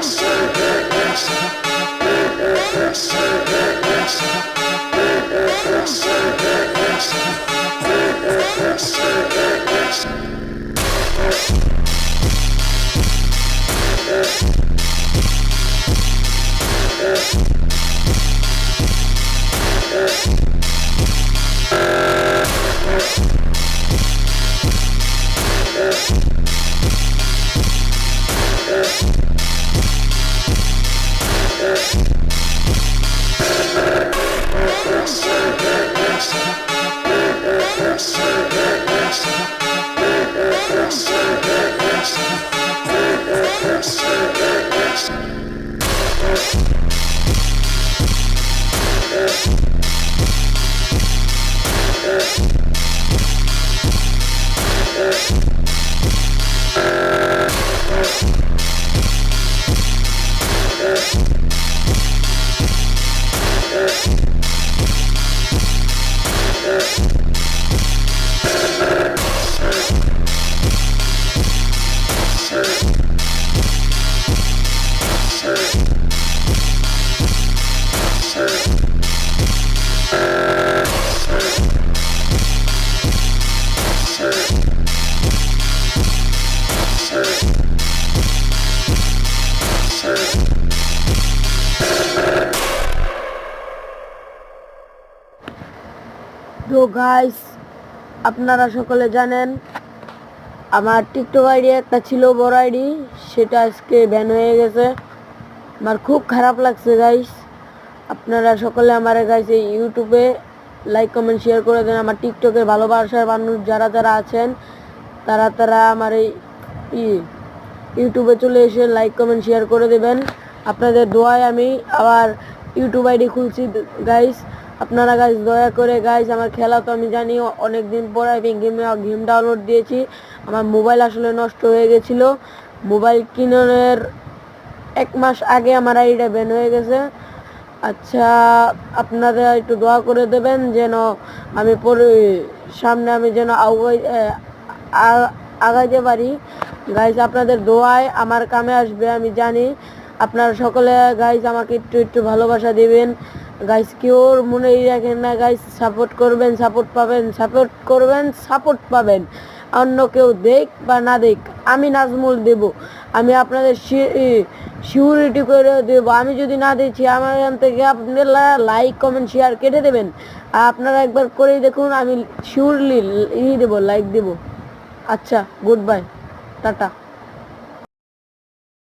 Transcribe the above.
Yes. Yes. তো guys আপনারা সকলে জানেন, আমার টিকটক আইডি একটা ছিল বড় আইডি সেটা আজকে ব্যান হয়ে গেছে। আমার খুব খারাপ লাগছে গাইস আপনারা সকলে আমার গাইস এই ইউটিউবে লাইক কমেন্ট শেয়ার করে দেন। আমার টিকটকের ভালোবাসার মানুষ যারা যারা আছেন, তারা তারা আমার এই ইউটিউবে চলে এসে লাইক কমেন্ট শেয়ার করে দেবেন। আপনাদের দোয়ায় আমি আবার ইউটিউব আইডি খুলছি গাইস আপনারা গাইজ দয়া করে গাইজ আমার খেলা তো আমি জানি অনেক দিন পরে আমি গেম গেম ডাউনলোড দিয়েছি। আমার মোবাইল আসলে নষ্ট হয়ে গেছিল। মোবাইল কিনার এক মাস আগে আমার আইডিটা ব্যান হয়ে গেছে। আচ্ছা আপনারা একটু দোয়া করে দেবেন যেন আমি পরে, সামনে আমি যেন আগাই আগাইতে পারি। গাইজ আপনাদের দোয়ায় আমার কামে আসবে, আমি জানি। আপনারা সকলে গাইজ আমাকে একটু একটু ভালোবাসা দিবেন। গাইজ কেউ মনেই রাখেন না গাইস সাপোর্ট করবেন সাপোর্ট পাবেন সাপোর্ট করবেন সাপোর্ট পাবেন। অন্য কেউ দেখ বা না দেখ, আমি নাজমুল দেব। আমি আপনাদের সিউরিটি করে দেব। আমি যদি না দিচ্ছি, আমার এখান থেকে আপনারা লাইক কমেন্ট শেয়ার কেটে দেবেন। আর আপনারা একবার করেই দেখুন, আমি শিওরলি ই দেবো লাইক দেবো। আচ্ছা গুড বাই টাটা।